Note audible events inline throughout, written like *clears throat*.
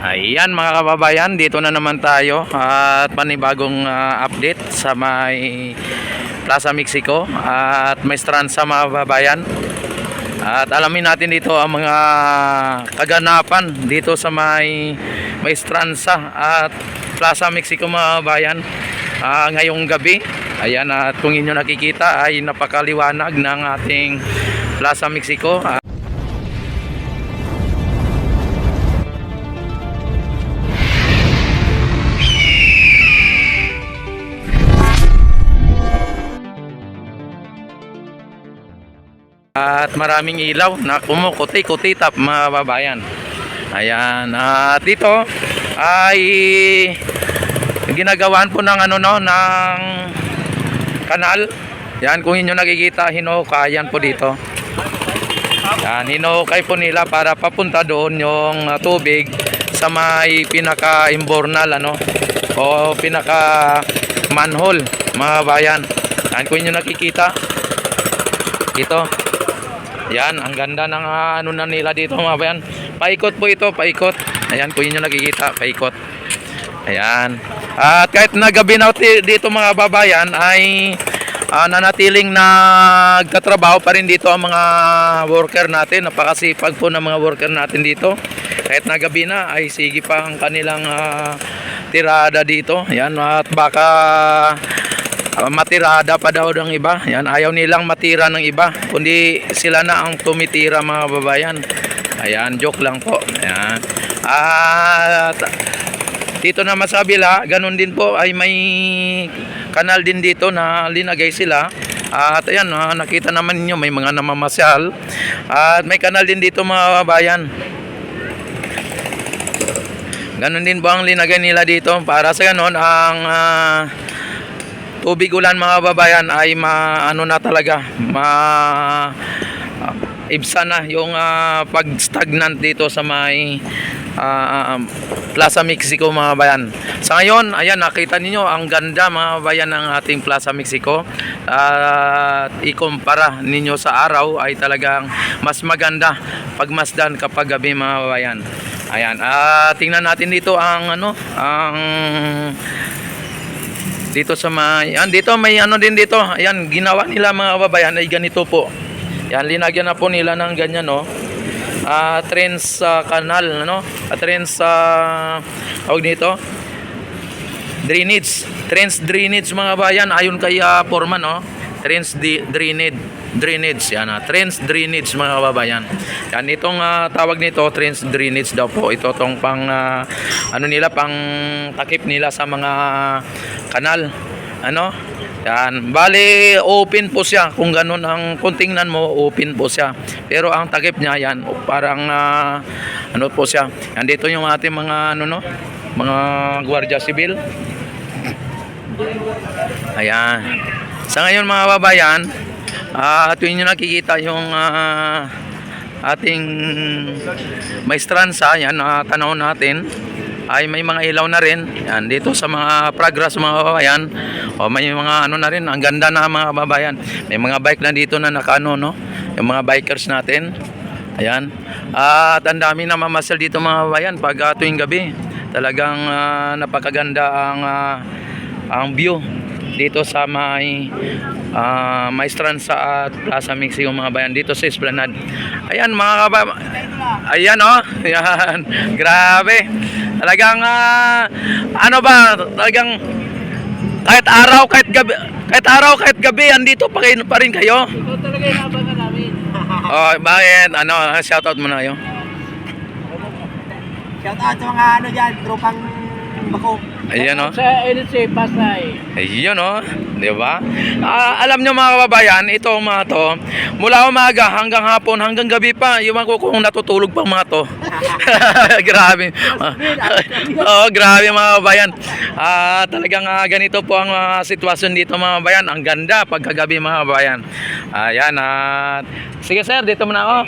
Ayan mga kababayan, dito na naman tayo at panibagong ah, update sa may Plaza Mexico at may strand sa mga kababayan. At alamin natin dito ang mga kaganapan dito sa may may Stransa at Plaza Mexico mga kababayan ah, ngayong gabi. Ayan at kung inyo nakikita ay napakaliwanag ng ating Plaza Mexico. At maraming ilaw na kumukuti-kutitap mga babayan. Ayan. At dito ay ginagawaan po ng ano no ng kanal. Yan kung inyo nakikita hinukayan po dito. Yan hinukay po nila para papunta doon yung uh, tubig sa may pinaka-imbornal ano o pinaka manhole mga bayan. Yan kung inyo nakikita ito yan, ang ganda ng ah, ano na nila dito mga bayan. Paikot po ito, paikot. Ayan, kung inyo nakikita, paikot. Ayan. At kahit na gabi na dito mga babayan ay ah, nanatiling nagtatrabaho pa rin dito ang mga worker natin. Napakasipag po ng mga worker natin dito. Kahit na gabi na ay sige pa ang kanilang ah, tirada dito. Ayan, at baka matirada pa daw ng iba. Yan, ayaw nilang matira ng iba. Kundi sila na ang tumitira mga babayan. Ayan, joke lang po. Ayan. At dito naman sa ganun din po ay may kanal din dito na linagay sila. At ayan, ah, nakita naman ninyo may mga namamasyal. At may kanal din dito mga babayan. Ganon din po ang linagay nila dito para sa ganon ang ah, tubig ulan mga babayan ay maano na talaga ma ibsa na yung ah, pag-stagnant dito sa may ah, Plaza Mexico mga bayan. Sa ngayon, ayan nakita ninyo ang ganda mga bayan ng ating Plaza Mexico. At ikumpara ninyo sa araw ay talagang mas maganda pagmasdan kapag gabi mga bayan. Ayan, ah tingnan natin dito ang ano, ang dito sa may yan dito may ano din dito. Ayan ginawa nila mga kababayan ay ganito po. Yan linagyan na po nila ng ganyan no? Ah trends sa kanal ano? Ah, trends sa tawag nito? Drainage. Trends drainage mga bayan ayon kay ah, foreman no? Trends drainage drainage yan ah trends drainage mga kababayan. Yan itong ah, tawag nito trends drainage daw po. Ito tong pang ah, ano nila pang takip nila sa mga kanal. Ano? Yan bali open po siya. Kung ganun ang kung tingnan mo open po siya. Pero ang takip niya yan parang ah, ano po siya. Yan dito yung ating mga ano no? Mga gwardiya sibil. Ayan. Sa ngayon mga babayan ah tuwing nyo nakikita yung ah, ating maestransa yan na tanaw natin ay may mga ilaw na rin yan dito sa mga progress mga babayan. O may mga ano na rin ang ganda na mga babayan. May mga bike na dito na nakano no? Yung mga bikers natin ayan. At ang dami na mamasyal dito mga babayan pag ah, tuwing gabi. Talagang ah, napakaganda ang ah, ang view dito sa may uh, may Stransa at Plaza Mexico mga bayan dito sa Esplanade. Ayan mga kaba Ayan oh. *laughs* Ayan. Grabe. Talagang ah, ano ba? Talagang kahit araw kahit gabi kahit araw kahit gabi andito pa, kayo, pa rin kayo. Ikaw talaga yung abangan namin. *laughs* Oh, bakit? Ano, shoutout mo na kayo. Shout out sa mga ano dyan, tropang bako. Ayan oh. Sa NC Pasay. Ayun oh, 'di ba? Ah, alam nyo mga kababayan, ito mga to, mula umaga hanggang hapon hanggang gabi pa, mga ko kung natutulog pa mga to. *laughs* grabe. Oo, grabe mga kababayan. Ah, talagang ah, ganito po ang ah, sitwasyon dito mga kababayan. Ang ganda pagkagabi mga kababayan. Ayan at sige sir, dito muna ako.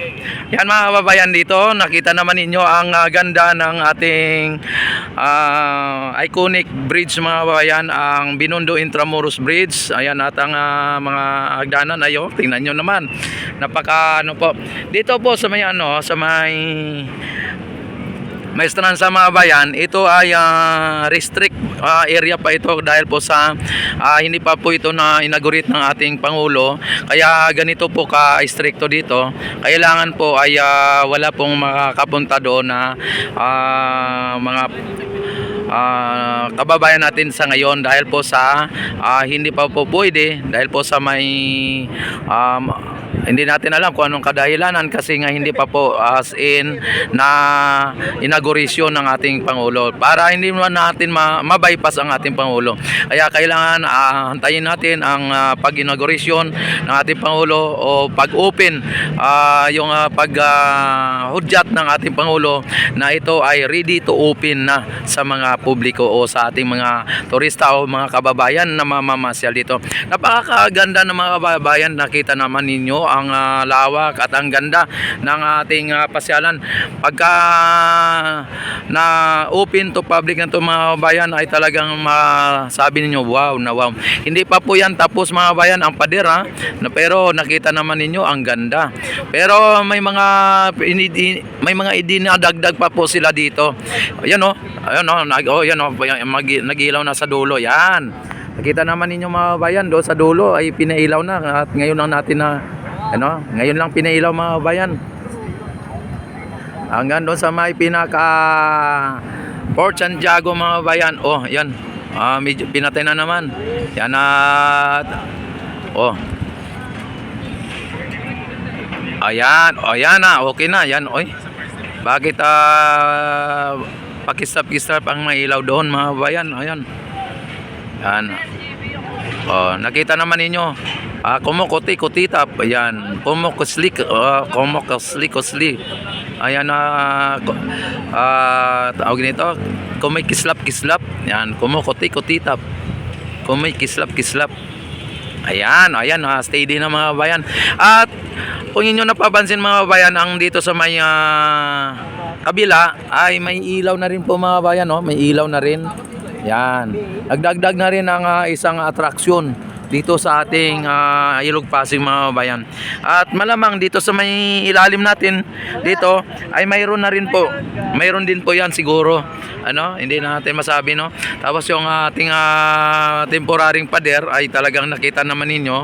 Yan mga kababayan dito, nakita naman ninyo ang ah, ganda ng ating ah, iconic bridge mga kababayan, ang Binondo Intramuros Bridge. Ayan at ang ah, mga hagdanan ayo, tingnan nyo naman. Napaka ano po. Dito po sa may ano, sa may Maestran sa mga bayan, ito ay ah, restrict ah, area pa ito dahil po sa ah, hindi pa po ito na inaugurate ng ating Pangulo. Kaya ganito po ka-stricto dito. Kailangan po ay ah, wala pong makakapunta doon na ah, mga ah, kababayan natin sa ngayon dahil po sa ah, hindi pa po pwede dahil po sa may um, hindi natin alam kung anong kadahilanan kasi nga hindi pa po as in na inauguration ng ating Pangulo para hindi naman natin ma- mabypass ang ating Pangulo kaya kailangan ah, hantayin natin ang ah, pag-inauguration ng ating Pangulo o pag-open ah, yung ah, pag ah, hudyat ng ating Pangulo na ito ay ready to open na sa mga publiko o sa ating mga turista o mga kababayan na mamamasyal dito. Napakaganda ng mga kababayan. Nakita naman ninyo ang ah, lawak at ang ganda ng ating ah, pasyalan. Pagka na open to public to mga kababayan ay talagang masabi ninyo wow na wow. Hindi pa po yan tapos mga kababayan ang pader ha. Na, pero nakita naman ninyo ang ganda. Pero may mga may mga idinadagdag pa po sila dito. Ayan oh. Ayan oh, nag oh, yan oh, mag, nagilaw na sa dulo. Yan. Nakita naman ninyo mga bayan do sa dulo ay pinailaw na at ngayon lang natin na ano, ngayon lang pinailaw mga bayan. Hanggang doon sa may pinaka Port Santiago mga bayan. Oh, yan. Ah, medyo pinatay na naman. Yan at oh. Ayan, oh, ayan na, okay na, yan, oy. Bakit ah pakistap-kistap ang may ilaw doon mga bayan? Ayan. Yan. Oh, nakita naman ninyo. Ah, kumukuti kutitap. Ayan. Kumukuslik, uh, kumukusli kusli. Ayan na ah tawag nito. Kumay kislap kislap. Yan, kumukuti kutitap. Kumay kislap kislap. Ayan, ayan, ah, steady na mga bayan. At kung inyo napapansin mga bayan, ang dito sa may ah, kabila ay may ilaw na rin po mga bayan, no? May ilaw na rin. Yan. Nagdagdag na rin ang ah, isang atraksyon dito sa ating ah, Ilog Pasig mga bayan. At malamang dito sa may ilalim natin dito ay mayroon na rin po. Mayroon din po 'yan siguro. Ano, hindi natin masabi no. Tapos yung ating ah, temporaring pader ay talagang nakita naman ninyo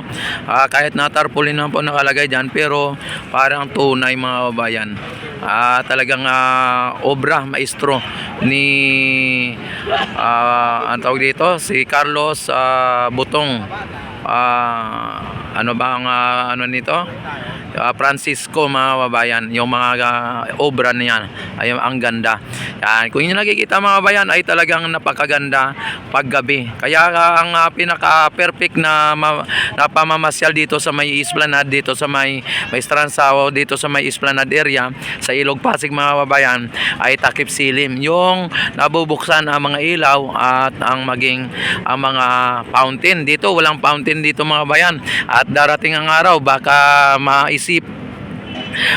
ah, kahit na tarpaulin na po nakalagay diyan pero parang tunay mga bayan. Ah, talagang ah, obra maestro ni ah, ang tawag dito si Carlos ah, Butong ah, ano ba ang ah, ano nito? Ah, Francisco mga babayan yung mga ah, obra niyan ay ang ganda. Yan kung inyo nakikita mga bayan ay talagang napakaganda paggabi. Kaya ah, ang ah, pinaka perfect na, na pamamasyal dito sa may Esplanade dito sa may may Stransaw dito sa may Esplanade area sa Ilog Pasig mga babayan ay takip silim. Yung nabubuksan ang mga ilaw at ang maging ang mga fountain dito. Walang fountain dito mga bayan at darating ang araw baka maisip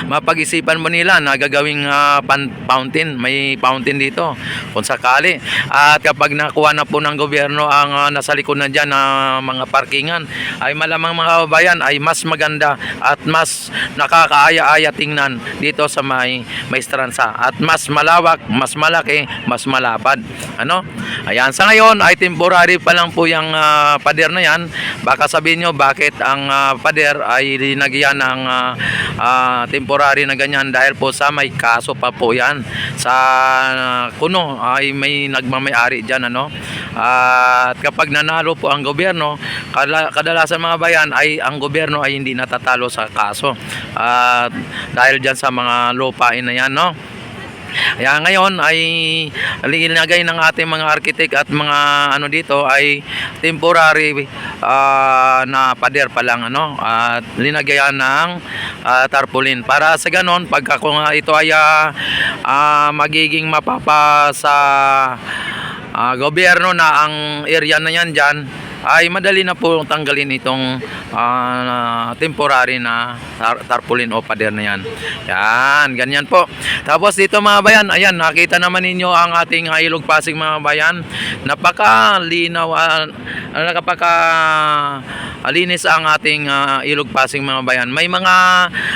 mapag-isipan mo nila na gagawing pan- fountain. May fountain dito kung sakali. At kapag nakuha na po ng gobyerno ang ah, nasa likod na dyan na mga parkingan ay malamang mga kababayan ay mas maganda at mas nakakaaya-aya tingnan dito sa may maestransa at mas malawak mas malaki mas malapad. Ano? Ayan sa ngayon ay temporary pa lang po yung ah, pader na yan. Baka sabihin nyo bakit ang ah, pader ay linagyan ng ah, ah, temporary na ganyan dahil po sa may kaso pa po yan. Sa kuno ay may nagmamayari dyan ano? At kapag nanalo po ang gobyerno kadalasan mga bayan ay ang gobyerno ay hindi natatalo sa kaso. At dahil dyan sa mga lupain na yan no kaya ngayon ay linagay ng ating mga arkitek at mga ano dito ay temporary ah, na pader pa lang ano at linagayan ng ah, tarpaulin. Para sa ganon pagka kung ito ay ah, ah, magiging mapapa sa ah, gobyerno na ang area na yan dyan ay madali na po tanggalin itong ah, temporary na tar- tarpaulin o pader na yan. Yan, ganyan po. Tapos dito mga bayan, ayan, nakita naman ninyo ang ating Ilog Pasig mga bayan. Napaka-linaw, ah, nakapaka linis ang ating ah, Ilog Pasig mga bayan. May mga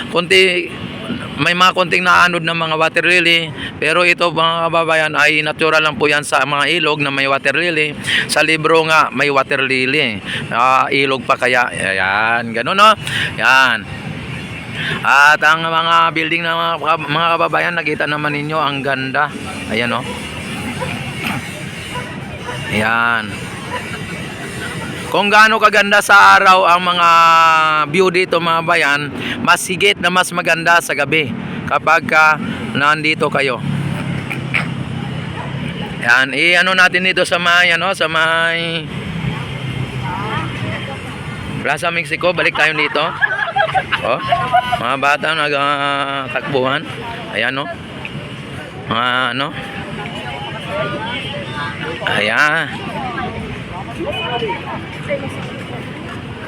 konti may mga konting naanod ng mga water lily. Pero ito mga kababayan ay natural lang po yan sa mga ilog na may water lily. Sa libro nga may water lily. Ah, ilog pa kaya. Ayan, ganun no? Yan. At ang mga building ng mga, mga kababayan, nakita naman ninyo ang ganda. Ayan no? Ayan. Kung gaano kaganda sa araw ang mga view dito mga bayan, mas higit na mas maganda sa gabi kapag ka nandito kayo. Yan, i-ano natin dito sa may ano, sa may Plaza Mexico, balik tayo dito. Oh, mga bata nagtakbuhan. Ayan no. Mga ano. Ayan.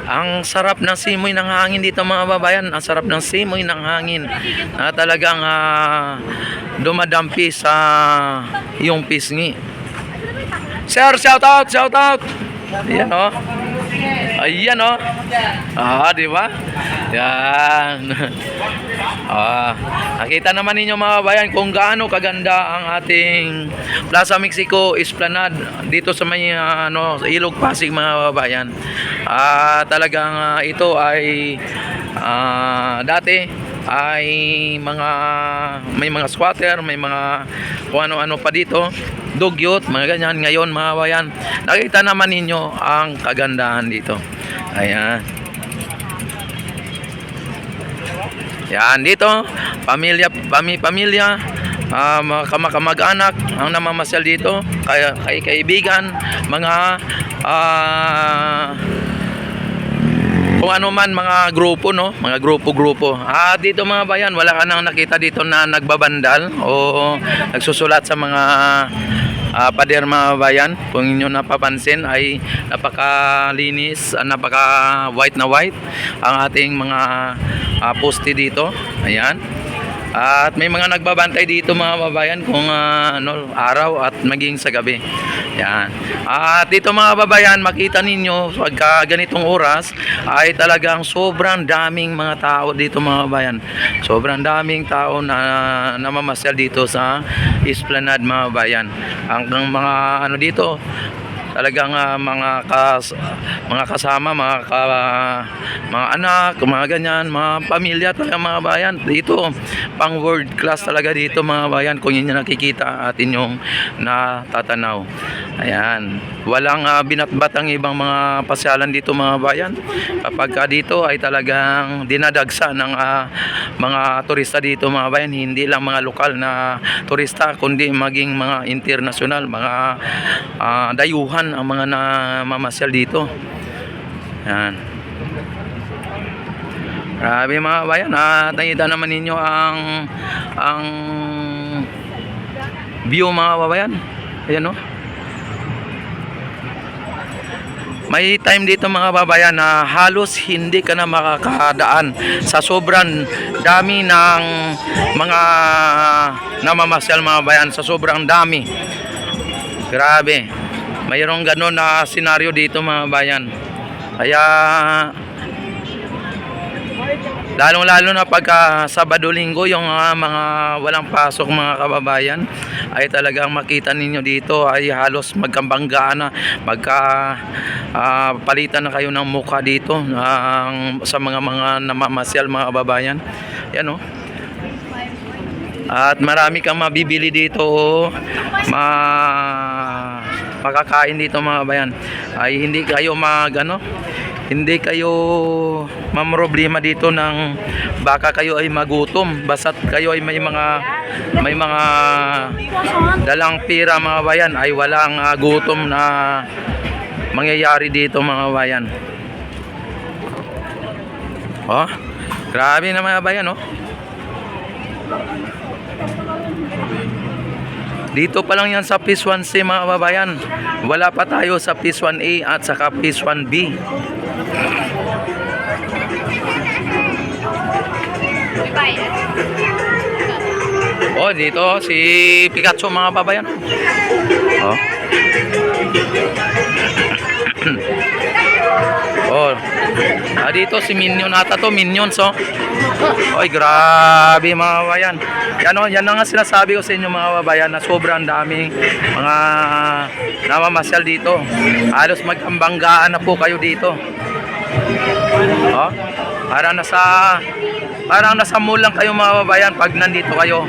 Ang sarap ng simoy ng hangin dito mga babayan. Ang sarap ng simoy ng hangin. Na talagang ah, dumadampi sa iyong pisngi. Sir, shout out, shout out. Ayan oh. Ayan oh. Ah, di ba? Yan. *laughs* ah, nakita naman ninyo mga bayan kung gaano kaganda ang ating Plaza Mexico Esplanade dito sa may ah, ano, Ilog Pasig mga babayan. Ah, talagang ah, ito ay ah, dati ay mga may mga squatter, may mga kung ano-ano pa dito, dugyot, mga ganyan. Ngayon mga bayan, nakita naman ninyo ang kagandahan dito. Ayan. Yan dito, pamilya pami, pamilya, kama- kamag-anak ang namamasyal dito, kaya kay kaibigan, mga ah, kung ano man mga grupo no, mga grupo-grupo. Ah dito mga bayan, wala ka nang nakita dito na nagbabandal o nagsusulat sa mga ah, pader mga bayan. Kung inyo napapansin ay napakalinis, ah, napaka white na white ang ating mga ah, poste dito. Ayan. At may mga nagbabantay dito mga babayan kung ah, ano, araw at maging sa gabi. Yan. At dito mga babayan, makita ninyo pagka ganitong oras ay talagang sobrang daming mga tao dito mga babayan. Sobrang daming tao na namamasyal dito sa Esplanade mga babayan. Ang ang mga ano dito, talagang ah, mga kas, mga kasama, mga ka, mga anak, mga ganyan, mga pamilya talaga mga bayan. Dito, pang world class talaga dito mga bayan kung inyo nakikita at inyong natatanaw. Ayan. Walang ah, binatbat ang ibang mga pasyalan dito mga bayan. Kapag ka dito ay talagang dinadagsa ng ah, mga turista dito mga bayan, hindi lang mga lokal na turista kundi maging mga international, mga ah, dayuhan ang mga namamasyal dito. Yan. Grabe mga bayan, nakita naman ninyo ang ang view mga babayan. Ayan no. May time dito mga babayan na halos hindi ka na makakadaan sa sobrang dami ng mga namamasyal mga bayan sa sobrang dami. Grabe. Mayroong ganun na senaryo dito mga bayan. Kaya Lalong-lalo na pagka Sabado Linggo yung ah, mga walang pasok mga kababayan ay talagang makita ninyo dito ay halos magkambanggaan na magka ah, palitan na kayo ng mukha dito ng sa mga mga namamasyal mga kababayan. Yan oh. At marami kang mabibili dito oh. ma makakain dito mga kabayan. Ay hindi kayo mag ano, hindi kayo mamroblema dito ng baka kayo ay magutom. Basta't kayo ay may mga may mga dalang pira mga bayan ay walang ah, gutom na mangyayari dito mga bayan. Oh grabe na mga bayan oh dito pa lang yan sa Phase 1C mga kababayan. Wala pa tayo sa Phase 1A at saka Phase 1B. Oh, dito si Pikachu mga babayan. Oh. *coughs* oh. Ah, dito si Minion ata to, Minions oh. Oy, grabe mga babayan. Yan oh, yan na nga sinasabi ko sa inyo mga babayan na sobrang daming mga namamasyal dito. Halos magkambanggaan na po kayo dito. Oh, parang nasa parang nasa mall lang kayo mga babayan pag nandito kayo.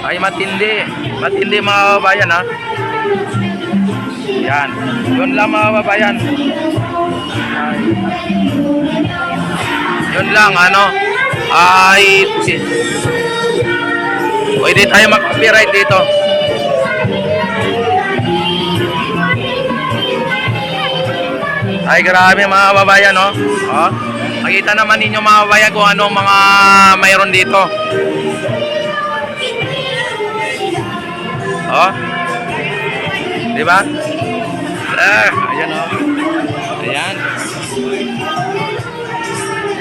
Ay matindi. Matindi mga babayan ha. Yan. Yun lang mga babayan. Yun lang ano. Ay Pwede tayo mag-copyright dito. Ay grabe mga babayan no. Oh. Makita naman ninyo mga babayan kung ano mga mayroon dito. Oh. Di? Eh, ayan oh. Ayan.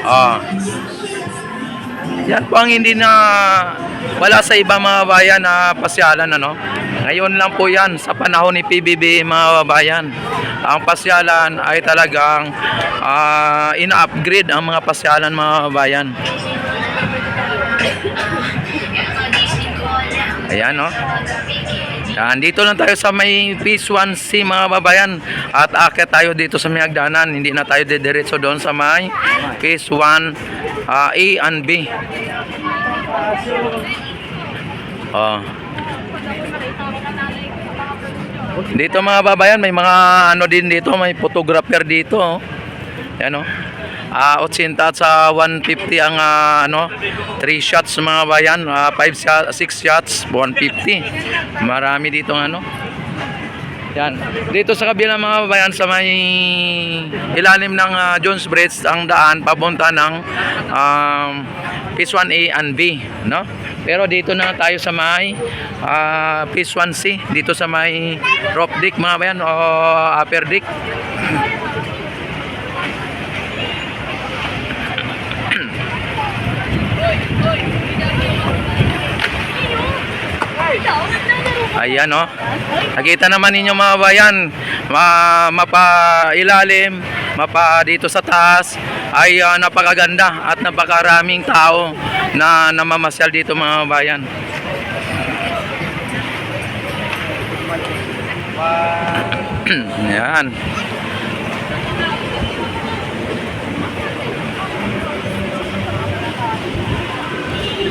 Oh. Yan po ang hindi na wala sa ibang mga bayan na pasyalan ano. Ngayon lang po yan sa panahon ni PBB mga bayan. Ang pasyalan ay talagang ah, ina-upgrade ang mga pasyalan mga bayan. Ayan no. Yan, dito lang tayo sa may Phase 1C mga babayan at akit tayo dito sa may hagdanan. Hindi na tayo didiretso doon sa may Phase 1 ah, A and B. Oh. Dito mga babayan, may mga ano din dito, may photographer dito. Oh. Yan oh. Ah, 80 at sa 150 ang ah, ano, 3 shots mga bayan, 5 shots, 6 shots, 150. Marami dito ano. Yan. Dito sa kabila mga bayan sa may ilalim ng ah, Jones Bridge ang daan papunta ng um, Phase 1A and B, no? Pero dito na tayo sa may ah, Phase 1C, dito sa may drop deck mga bayan o upper deck. Ayan oh. Nakita naman ninyo mga bayan, ma mapailalim, mapa dito sa taas ay ah, napakaganda at napakaraming tao na namamasyal dito mga bayan. *clears throat* Yan.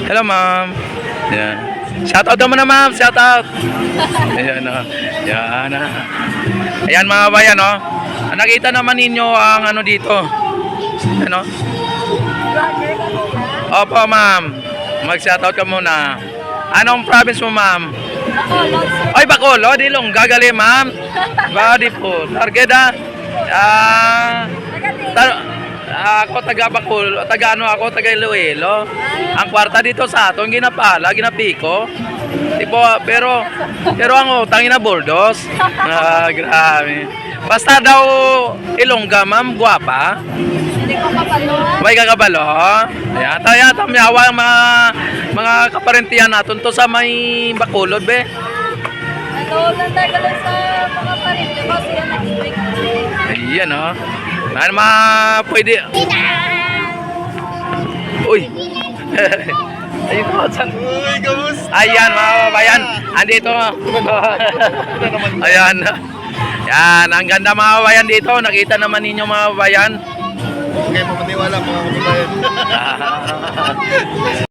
Hello ma'am. Yan. Shout out naman na ma'am, shout out. Ayan na. Yan na. Ayan mga bayan, no. Nakita naman ninyo ang ano dito. Ano? Opo, ma'am. Mag-shout out ka muna. Anong province mo, ma'am? Ay, Bacolod, Dilong, gagali, ma'am. Body po. Targeda. Ah, ta- ako taga Bacol, taga ano ako, taga Iloilo. Ang kwarta dito sa aton ginapala, ginapiko. Tipo, pero pero ang utang ina boldos. Ah, grabe. Basta daw Ilongga, ma'am, guwapa. Hindi ko kapalo. May kakabalo. Ayan, tayo yata may awa ang mga mga kaparentiyan natin to sa may Bacolod, be. Ano, nandagal sa mga parente ko siya nag-spring. Ayan, oh. Ano ma pwede. Uy. *laughs* Ayun ko, saan? Uy, kamusta? Ayan, mga kababayan. Andito. Ayan. Yan, ang ganda mga kababayan dito. Nakita naman ninyo mga kababayan. Okay, mamaniwala mga kababayan. *laughs*